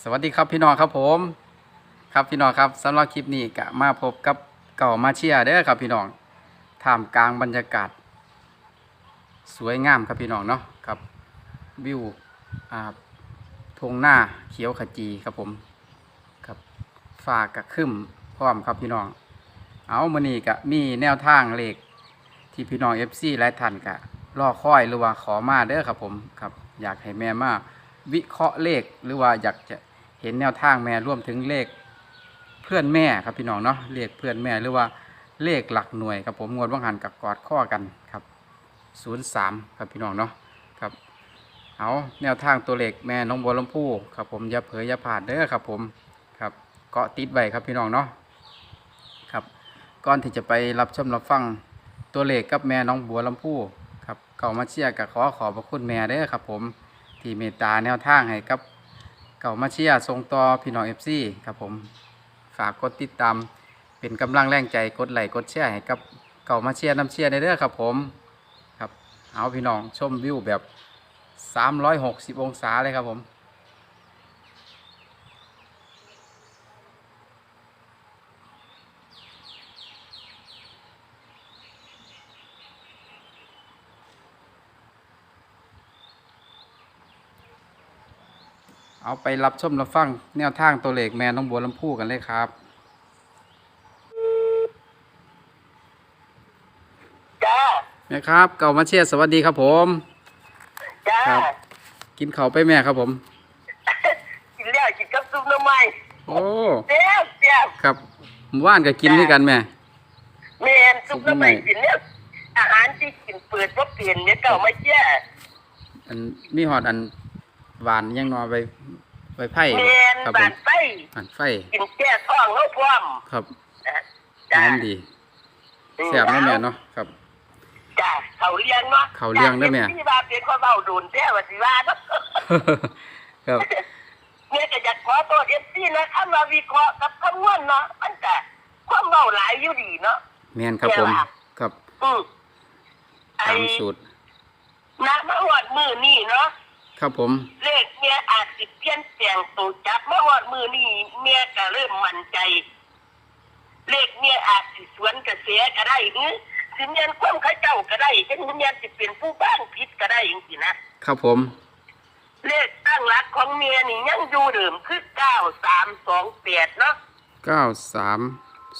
สวัสดีครับพี่น้องครับผม ครับพี่น้องครับสำหรับคลิปนี้ก็มาพบกับเก่ามาเชียเด้อครับพี่น้องท่ามกลางบรรยากาศ สวยงามครับพี่น้องเนาะครับวิวอ่าทงหน้าเขียวขจีครับผมครับฟ้ากระครึ้มพร้อมครับพี่น้อง เอามือนี้ก็มีแนวทางเลขที่พี่น้อง FC หลายท่านก็รอคอยหรือว่าขอมาเด้อครับผมครับ อยากให้แม่มา วิเคราะห์เลขหรือว่าอยากจะเห็นแนวทางแม่ร่วมถึงเลขเพื่อนแม่ครับพี่น้องเนาะเลขเพื่อนแม่หรือว่าเลขหลักหน่วยครับผมงวดว่างหันกับกอดข้อกันครับ03ครับพี่น้องเนาะครับเอาแนวทางตัวเลขแม่น้องบัวลำพูครับผมอย่าเผยอย่าผ่านเด้อครับผมครับเกาะติดไว้ครับพี่น้องเนาะครับก่อนที่จะไปรับชมรับฟังตัวเลขกับแม่น้องบัวลำพูครับเก่ามาเชียร์กับขอขอบพระคุณแม่เด้อครับผม ที่เมตตาแนวทางให้กับเก่ามาเชียร์ส่งต่อพี่น้องเอฟซีครับผมฝากกดติดตามเป็นกำลังแรงใจกดไลค์กดแชร์ให้กับเก่ามาเชียน้ำเชียในเรื่อครับผมครับเอาพี่น้องชมวิวแบบ 360 องศาเลยครับผม เอาไปรับชมรับฟังแนวทางตัวเลขแม่น้องบัวลำพูกันเลยครับจ้าแม่ครับ เก่ามาเชียร์สวัสดีครับผม จ้าครับ กินข้าวไปแม่ครับผม กินแล้วกินกับซุปหน้ำไม้โอ้เสียบเสียบครับหมู่บ้านก็กินด้วยกันแม่แมนซุปหน้ำไม้กินแล้วอาหารที่กินเปิดว่าเปลี่ยนเนี่ยเก่ามาเชี่ย อันมีหอดอัน หวานยังนอไปไปไผ่แมนครับผบามนไปอันไฟกินแก้ท้องแล้วพร้อมครับนะหจ้าอมดีแซ่บเนาะแม่เนาะครับ จ้าเขาเลี้ยงเนาะเขาเลี้ยงเด้อแม่ ที่บ้านเป็นคนเบาโดนแท้ว่าสิว่าเนาะ ครับ เนี่ยก็อยากขอโทษเอฟซีนะคำว่าวิเคราะห์กับคำนวณเนาะมันก็ความเบาหลายอยู่ดีเนาะ แม่นครับผม ครับอืมไอ้ตามสูตรนักมาหอดมือนี่เนาะ ครับผม เลขเมียอาจสิเปลี่ยนแปลงตัวจับมาหอดมือนี่เมียก็เริ่มมั่นใจ เลขเมียอาจสิสวนกระแสก็ได้หรือสิเมียนความเข้าเจ้าก็ได้จังเมียนสิเป็นผู้บ้างผิดก็ได้จริงๆนะครับผม เลขตั้งหลักของเมียนี่ยังอยู่เดิมคือเก้าสามสองแปดเนาะเก้าสาม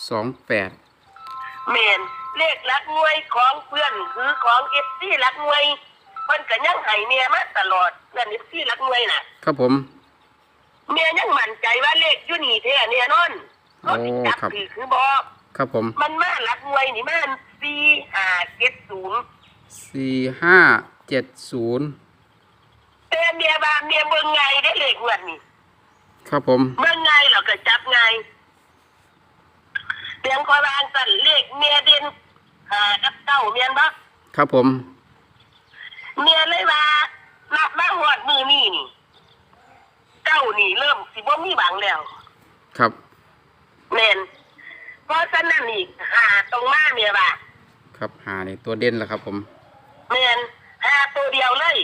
สองแปดเมนเลขหลักหน่วยของเพื่อนคือของเอฟซีหลักหน่วย เพิ่นก็ยังให้เมียมาตลอดเพื่อนเอฟซีหลักหน่วยน่ะ ครับผมเมียยังมั่นใจว่าเลขอยู่นี่แท้เนี่ยนอนโอ้รถจับครับถือคือบอกครับผม มันมาหลักหน่วยนี่มันสี่ห้าเจ็ดศูนย์สี่ห้าเจ็ดศูนย์แต่เมียบาเมียเบิ่งไงได้เลขงวดนี่ครับผมเบิ่งไงเราก็จับไงเตียงคอยบางสั่นเลขเมียเด่นหากับเก้าเมียนบ่ครับผม เมียเลยว่านับมาหอดมือนี่นี่เก้านี่เริ่มสิบ่มีหวังแล้วครับแม่นเพราะฉะนั้นนี่หาตรงมาเมียว่าครับหานี่ตัวเด่นแล้วครับ ผมแมนหาตัวเดียวเลย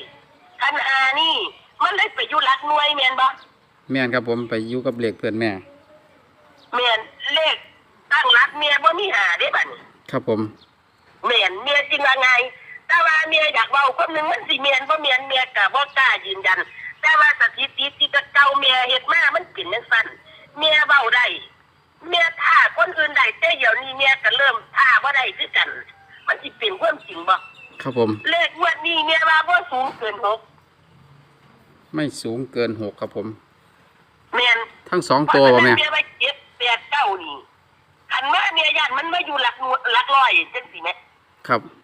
คันหานี่ มันได้ไปอยู่หลักหน่วยแมนบ่แม่นครับผมไปอยู่กับเหล็กเพื่อนแม่แมนเลขตั้งหลักเมียบ่มีหาได้บัดนี้ครับผม แมนเมียจริงว่าไง แต่ว่า เมียอยากเว้าคนหนึงมันสิเมียนบ่เมียนเมียก็บ่กล้ายืนยัน แต่ว่าสถิติที่เก่าเมียเฮ็ดมามันเป็นจังซั่นเมียเว้าได้เมียท่าคนอื่นได้แต่เดี๋ยวนี้เมียก็เริ่มท่าบ่ได้คือกัน มันสิเป็นความจริงบ่ครับผม เลขงวดนี้เมียว่าบ่สูงเกินหกไม่สูงเกินหกครับผม แม่น ทั้งสองตัวป่ะแม่ เมียไปเจ็ดแปดเก้านี่ขันมาเมียยันมันมาอยู่หลักหน่วยหลักร้อยจังสิแม่ครับไปเจ็ดแปด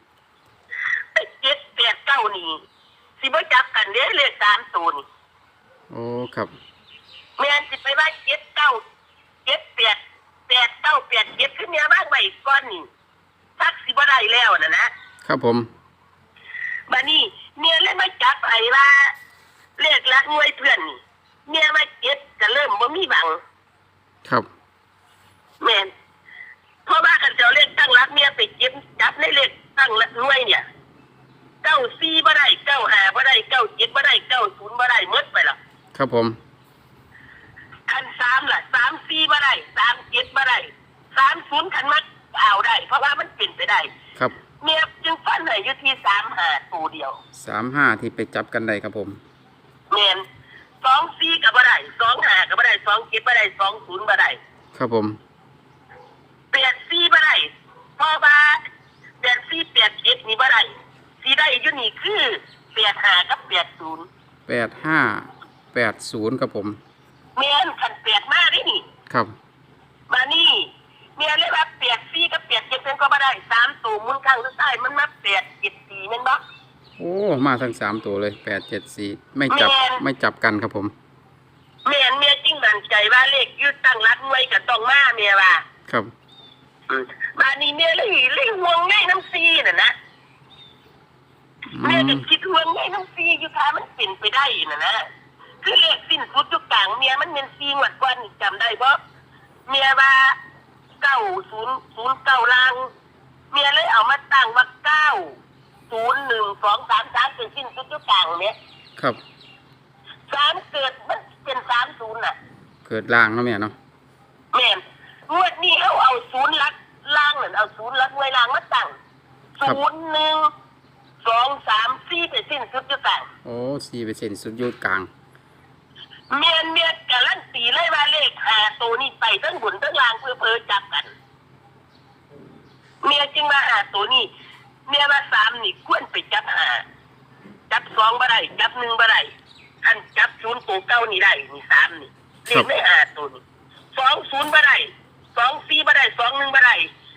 เก้านี่สิบ่จับกันเด้เลขสามตัวนี่โอ้ครับแม่นสิไปว่าเจ็ดเก้าเจ็ดแปดแปดเก้าแปดเจ็ดคือเมียบ้างใบก้อนนี่ทักสิบ่ได้แล้วนะนะครับผมบัดนี้เมียเลยมาจับไอ้ว่าเลขหลักหน่วยเพื่อนนี่เมียมาเจ็ดก็เริ่มบ่มีบัง ครับ แม่นเพราะว่ากันเจ้าเลขตั้งรักเมียไปเก็บจับในเลขตั้งหน่วยเนี่ยเก้าสี่บ่ ได้เก้าห้าบ่ได้เก้าเจ็ดบ่ได้เก้าศูนย์บ่ได้หมดไปหรอกครับผมดมาได้สามศูนย์ขันมักเอาได้ เพราะว่ามันเป็นไปได้ ครับเมียจึงฟันไหนอยู่ที่สามหาตัวเดียวสามห้าที่ไปจับกันได้ครับผมเมียนสองสี่กับบ่ได้สองหากับบ่ได้สองเจ็ดบ่ได้สองศูนย์บ่ได้ครับผมแปดสี่บ่ได้เพราะว่าแปดสี่แปดเจ็ดนี่บ่ได้สี่ได้อยู่นี่คือแปดหากับแปดศูนย์ แปดห้าแปดศูนย์ครับผม เมียนขันแปดมาได้นี่ครับ มานี่เมียเลยว่าแปดสี่กับแปดเจ็ดเป็นก็บ่ได้สามตัวหมุนข้างสุดท้ายมันมาแปดเจ็ดสี่แม่นบ่ โอ้ มาทั้งสามตัวเลยแปดเจ็ดสี่ไม่จับแม่น ไม่จับกันครับผม เมียนเมียจริงมั่นใจว่าเลขอยืดตั้งรัดไว้กับต้องมาเมียว่าครับมานี่เมียเลยเลยห่วงในน้ำซีน่ะนะ อืเมียมจะคิดห่วงในน้ำซีอยู่ท้ามันเป็นไปได้น่ะนะคือเลขสิ้นสุดทุกต่างเมียมันเป็นซีงวดกว่านี่จำได้บ่เมียว่าเก้าศูนย์ศูนย์เก้าลาง เมียเลยเอามาตั้งว่าเก้าศูนย์หนึ่งสองสามสามเป็นสิ้นสุดทุกต่างเนี่ยครับสามเกิดมันเป็นสามศูนย์น่ะ เกิดล่างเนาะแม่เนาะแม่นงวดนี้เอาเอาศูนย์ลักล่างนั่นเอาศูนย์ลักไว้ล่างมาตั้งศูนย์หนึ่ง สองสามสี่ไปสิ้นสุดจุดต่างโอ้สี่เปอร์เซ็นต์สุดยอดกลาง เมียนเมียนการันตีเลยว่าเลขหาตัวนี้ไปทั้งบุญทั้งล่างเพื่อเพอจับกัน เมียจึงมาหาตัวนี้ เมียว่าสามนี่ควรไปจับหา จับสองบ่ได้จับหนึ่งบ่ได้อันจับศูนย์ตัวเก้านี่ได้นี่สามนี่เรียกไม่หาตัวนี้สองศูนย์บ่ได้สองสี่บ่ได้สองหนึ่งบ่ได้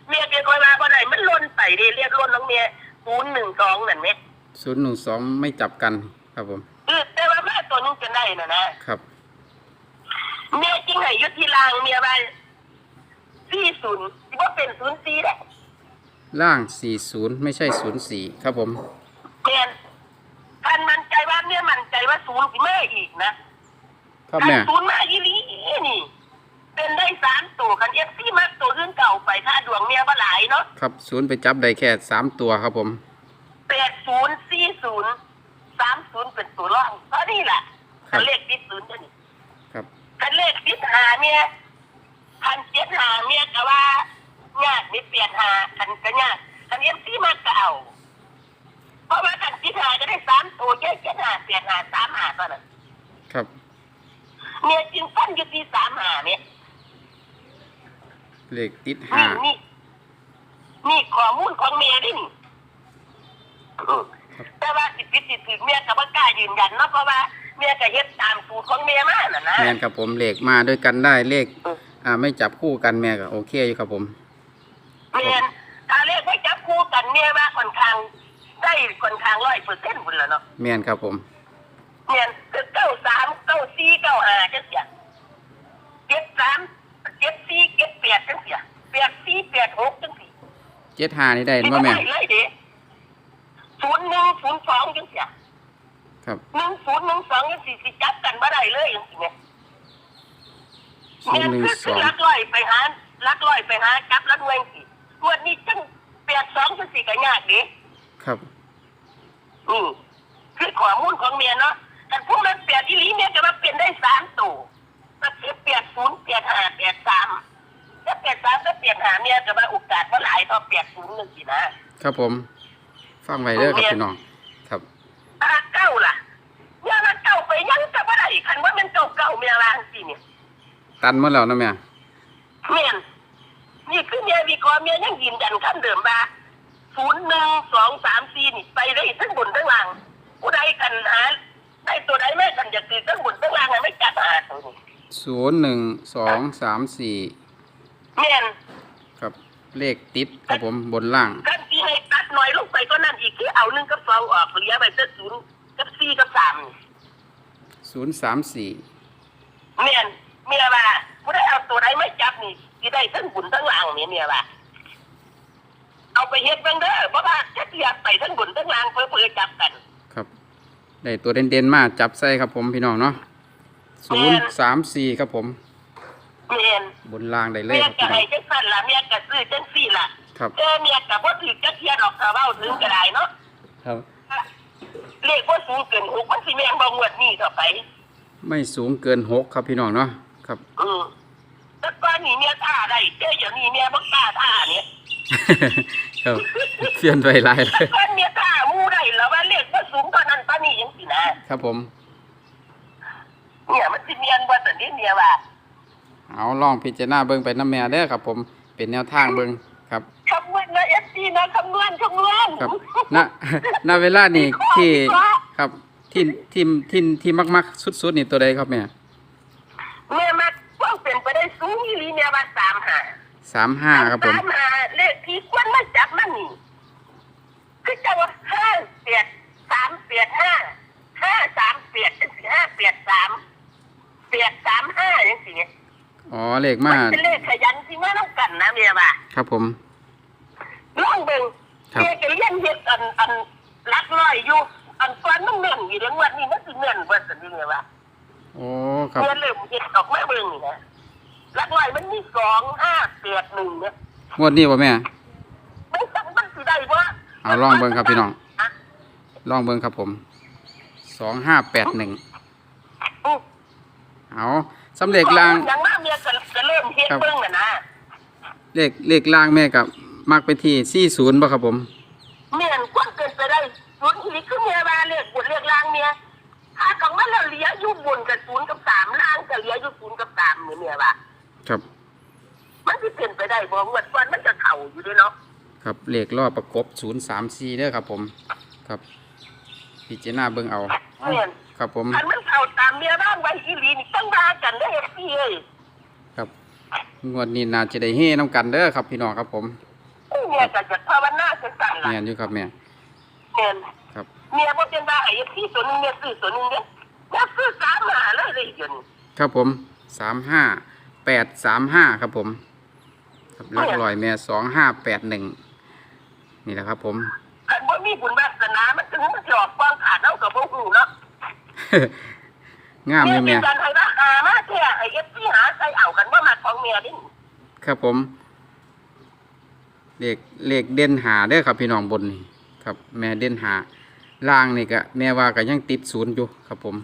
เมียเปียกอยว่าบ่ได้มันล้นไปเด้เรียกล้นน้องเมีย ศูนย์หนึ่งสองนั่นไหมศูนย์หนึ่งสองไม่จับกันครับผมเออแต่ว่าแม่ตัวนึงจะได้นะนะครับ เมียจริงให้ยุทธิลางเมียไปสี่ศูนย์ที่ว่าเป็นศูนย์สี่แหละล่างสี่ศูนย์ไม่ใช่ศูนย์สี่ครับผมเมียนท่านมั่นใจว่าเมียมั่นใจว่าศูนย์สิแม่อีกนะครับแม่ถ้าศูนย์มาอีหลีนี่ เป็นได้สามตัวคันเอฟซีมากตัวขึ้นเก่าไปถ้าดวงเมียบ่หลายเนาะครับศูนย์ไปจับได้แค่สามตัวครับผมแปดศูนย์สี่ศูนย์สามศูนย์เป็นตัวร่องเพราะนี่แหละครับคันเลขติดศูนย์ตัวนี้ครับคันเลขติดหาเมียคันเจ็ดหาเมียก็ว่าญาติไม่เปลี่ยนหาคันก็ญาติคันเอฟซีมากก็เอาเพราะว่าคันติดหาก็ได้สามตัวเจ็ดเจ็ดหาเปลี่ยนหาสามหาตอนนั้นครับเมียจึงฟันอยู่ที่สามหาเนี่ย เลขติดห้านี่นี่นี่ข้อมูลของเมียดินี่อืมแต่ว่าสิปิดสิถือเมียกับว่ากล้ายืนยันเนาะเพราะว่าเมียก็เฮ็ดตามสูตรของเมียมาน่ะนะแม่นครับผมเลขมาด้วยกันได้เลข อ่า ไม่จับคู่กันแม่ก็โอเคอยู่ครับผม เมียนถ้าเลขไม่จับคู่กันเมียว่าค่อนข้างได้ค่อนข้างร้อยเปอร์เซ็นต์บุญแล้วเนาะแม่นครับผม เมียนคือเก้าสามเก้าสี่เก้าห้าจังเสียเจ็ดสาม เจ็ดสี่เจ็ดแปดจังเสียแปดสี่แปดหกจังสี่เจ็ดห้านี่ได้เห็นว่าแม่ได้เลยเด้ศูนย์หนึ่งศูนย์สองจังเสียครับหนึ่งศูนย์หนึ่งสองยังสี่สิจับกันบ่ได้เลยอย่างนี้ศูนย์หนึ่งคือสคือองลักลอยไปหาลักลอยไปหาจับลักเวงสิงวันนี้จังแปดสองจังสี่ก็ยากดิครับนี่คือข้อมูลของเมียเนาะแต่พวกมันเปลี่ยนอีหลีเมียก็มาเปลี่ยนได้สามตัวก็คือเปลี่ยนศูนย์เปลี่ยนห้าเปลี่ยนสามถ้า เปลี่ยนสามก็เปลี่ยนหาเมียก็มาโอกาสว่าหลายเท่าเปลี่ยนศูนย์หนึ่งสินะครับผมฟังไว้เด้อครับพี่น้องครับถ้าเก้าล่ะเมียมันเก้าไปยังก็บ่ได้คันว่ามันเก้าเก้าเมียวางสิเนี่ยตันหมดแล้วนะแม่เมียนนี่คือเมียวีกรเมียยังยืนยันคำเดิมว่าศูนย์หนึ่งสองสามสี่นี่ไปได้ทั้งบนทั้งล่างผู้ใดกันหาได้ตัวใดแม่กันอยากคือทั้งบนทั้งล่างอะไม่จับหาตัวนี้ศูนย์หนึ่งสองสามสี่ เมียนครับเลขติดครับผมบนล่างกันที่ให้ตัดหน่อยลงไปก็นั่นอีกคือเอาหนึ่งกับสองออกเหลือไปแต่ศูนย์กับสี่กับสามนี่ศูนย์สามสี่เมียนเมียว่าผู้ใดเอาตัวใดไม่จับนี่ที่ได้ทั้งบุญทั้งล่างเนี่ยเมียว่าเอาไปเฮ็ดเบ้างเด้อเพราะว่าจะเทียบไปทั้งบุญทั้งล่างเพื่อเพื่อจับกัน ครับ ได้ตัวเด่นๆมาจับใส่ครับผมพี่น้องเนาะศูนย์สามสี่ครับผม เมียนบนล่างได้เลยเมียครับก็พี่น้อให้งจังสั่นล่ะเมียก็ซื้อจังสี่ล่ะครับเออเมียก็บ่ถือจักเทียดอกกระเว้าถึงก็ได้เนาะครับ เลขบ่สูงเกินหกมันสิแม่นบ่งวดนี้ต่อไป ไม่สูงเกินหกครับพี่น้องเนาะครับอืมแต่ก่อนนี่นี้เมียท่าได้เจ้าอย่างนี้เมียบักตาท่าเนี่ยครับเปลี่ยนไปหลายเลยก้อนเมียท่ามูได้แล้วว่าเลขว่าสูงกว่านั้นปานี่ยังสินะ ครับผม เนี่ยมันสิเมียนว่าแต่นี้เมียว่า เอาลองพิจารณาเบิ่งไปน้ำแม่เด้อครับ ผมเป็นแนวทางเบิ่งครับคำนวณนะเอฟซีนะคำนวณคำนวณครับณณเวลานี่ที่ครับที่ที่ที่ที่มักๆสุดๆนี่ตัวใดครับแม่เมียมาต้องเป็นไปได้สูงอีหลีเมียว่าสามหาสามห้าครับผมสามหาเลขที่ควรมาจับมันนี่คือจะว่าห้าเปียดสามเปียดห้าห้าสามเปียดจังสี่ห้าเปียดสามเปียดสามห้าจังสี่ อ๋อเลขมัมานเป็นเลขขยันที่มาต้องกันนะเมียว่าครับผมลองเบิ่งครับเมียจะเลี้ยงเฮ็ดอันอันรักร้อยอยู่อันฟันมันเน่นอยู่เรื่องวันนี้มันสิเน่นเบิดสันนี่เมียว่าโอ้ครับเมียเริ่มเฮ็ดออกมาเบิ่งนี่นะรักร้อยมันมีสองห้าเปียดหนึ่งเนี่ยงวดนี้บ่แม่มันจังมันสิได้บ่เอาลองเบิ่งครับพี่น้องะลองเบิ่งครับผมสองห้าแปดหนึ่งอือเอา สำเร็จลางอย่างมาเมียก็ก็เริ่มเฮ็ดครับเบิ่งน่ะนะเลขเลขล่างแม่กับมักไปที่สี่ศูนย์ป่ะครับผมเมียนควรเกินไปได้ศูนย์อีกคือเมียว่าเลขบนเลขล่างเมียถ้ากับมันแล้วเหลืออยู่บนกับศูนย์กับสามล่างก็เหลืออยู่ศูนย์กับสามนี่เมียว่าครับ มันสิเป็นไปได้บ่งวดก่อนมันจะเข้าอยู่เด้วยเนาะครับเลขรอบประกบศูนย์สามสี่เด้อครับผม ครับพิจารณาเบิ่งเอาเมียน ครับผมคันมันเข้าตามเมียบ้างไว้อีหลีนี่ต้องว่ากันได้อพี่เอ้ยครับงวดนี้น่าจะได้เฮ้น้ำกันเด้อครับ พี่น้องครับผมเมียก็จะภาวนาจังซั่นล่ะแม่นอยู่ครับแม่เมียนครับเมียบ่เป็นว่าไอ้พี่ตัวนึงเมียซื้อตัวนึงเด้อแล้วซื้อสามหาเลยเลยเดี๋ยวนี้ครับผมสามห้าแปดสามห้าครับผมครับหลักลอยแม่สองห้าแปดหนึ่งนี่แหละครับผมคันบ่มีบุญวาสนามันถึงมันสิออกความขาดเฮาก็บ่ฮู้เนาะ งามอยู่เมีแม่ยกันให้ว่าหามาแท้ไอ้ FC หาใส่เอากันบ่มาของเมียนี่ครับผมเลขเลขเด่นหาเด้อครับพี่น้องบนนี่ครับ แม่เด่นหาล่างนี่ก็แม่ว่าก็ยังติดศูนย์อยู่ครับผม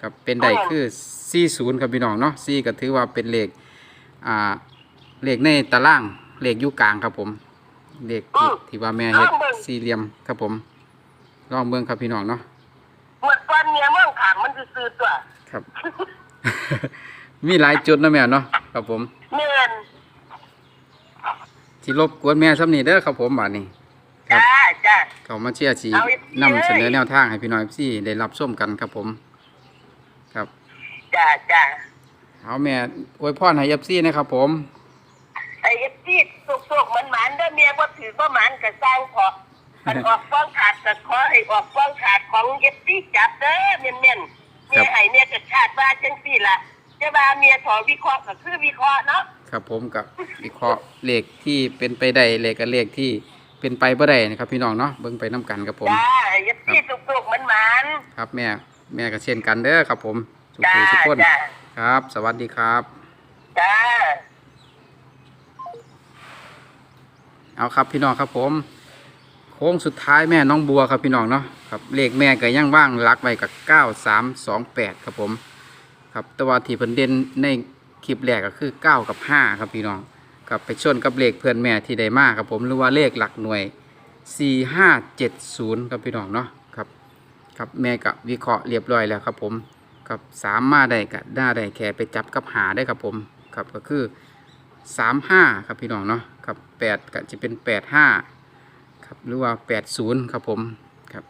ครับเป็นได้คือสี่ศูนย์ครับพี่น้องเนาะสี่ก็ถือว่าเป็นเลขอ่าเลขในตารางเลขอยู่กลางครับผมเลขที่ที่ว่าแม่เฮ็ดสี่เหลี่ยมครับผมลองเบิ่งครับพี่น้องเนาะ เมื่อก่อนเมียเมืองขางมันซื่อๆตัวครับ มีหลายจุดนะแม่เนาะครับผมเมียนที่รบกวนแม่ซ้ำนี่เด้อครับผมบาดนี้ครับจ้าจ้า เขามาเชียร์สีเอาอีกที นำเสนอเลยแนวทางให้พี่น้องพี่ได้รับชมกันครับผม ครับจ้าจ้าเอาแม่อวยพรให้เอฟซีนะครับผม ไอ้ที่สุกๆมันหมันๆเด้อเมียบ่ถือบ่หมันก็สร้างพอ มันออกฟ้องขาดก็ขอให้ออกฟ้องขาดของเย็บซี่จับเด้อเมียนๆเมียให้เมียก็คาดว่าจังซี่ล่ะจะว่าเมียถอวิเคราะห์ก็คือวิเคราะห์เนาะครับผมกับวิเคราะห์เลขที่เป็นไปได้เลขกับเลขที่เป็นไปบ่ได้นะครับ พี่น้องเนาะเบิ่งไปน้กันครับผมจ้าไอ้ที่สุกๆมันหมันครับแม่แม่ก็เช่นกันเด้อครับ ผมสุๆจ้าขีสุขคนจ้าครับ สวัสดีครับจ้าเอาครับพี่น้องครับผมโค้งสุดท้ายแม่น้องบัวครับพี่น้องเนาะครับเลขแม่ก็ยังว่างรักไว้กับเก้าสามสองแปดครับผมครับแต่ว่าที่เพิ่นเด่นในคลิปแรกก็คือเก้ากับห้าครับพี่น้องกับไปชนกับเลขเพื่อนแม่ที่ได้มากครับผมหรือว่าเลขหลักหน่วยสี่ห้าเจ็ดศูนย์ครับพี่น้องเนาะครับครับแม่ก็วิเคราะห์เรียบร้อยแล้วครับผมกับสามมาได้กับได้ได้แค่ไปจับกับหาได้ครับผมครับก็คือสามห้าครับพี่น้องเนาะครับแปดก็จะเป็นแปดห้า ครับหรือว่าแปดศูนย์ครับผมครับ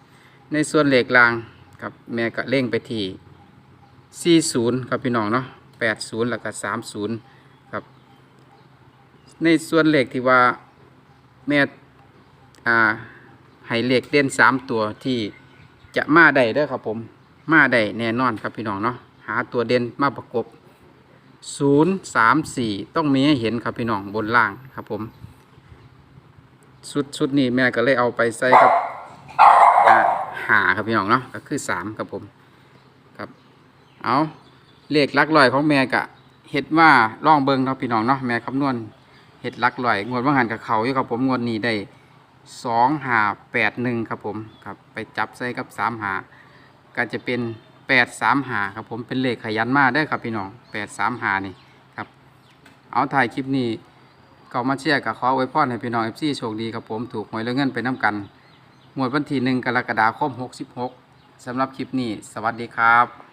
ในส่วนเหล็กรางครับแม่ก็เร่งไปที่สี่ศูนย์ครับพี่น้องเนาะแปดศูนย์แล้วก็สามศูนย์ครับ ในส่วนเหล็กที่ว่าแม่อ่าให้เหล็กเด่นสามตัวที่จะมาได้เด้อครับผมมาได้แน่นอนครับพี่น้องเนาะหาตัวเด่นมาประกบศูนย์สามสี่ต้องมีให้เห็นครับพี่น้องบนล่างครับผม ชุดชุดนี้แม่ก็เลยเอาไปใส่กับหาครับพี่น้องเนาะก็คือสามครับผมครับเอาเลขลักลอยของแม่กะเห็ดว่าล่องเบิงครับพี่น้องเนาะแม่คำนวณเห็ดลักลอยงวดว่างหันกับเขาอยู่ครับผมงวดนี้ได้สองหาแปดหนึ่งครับผมครับไปจับใส่กับสามหาก็จะเป็นแปดสามหาครับผมเป็นเลขขยันมากได้ครับพี่น้องแปดสามหานี่ครับเอาถ่ายคลิปนี้ เก่ามาเชียร์กับขอไว้พรให้พี่น้องเอฟซีโชคดีครับผมถูกหวยแล้วเงินไปน้ำกันหมวดวันที่หนึ่งกรกฎาคม 66สำหรับคลิปนี้ สวัสดีครับ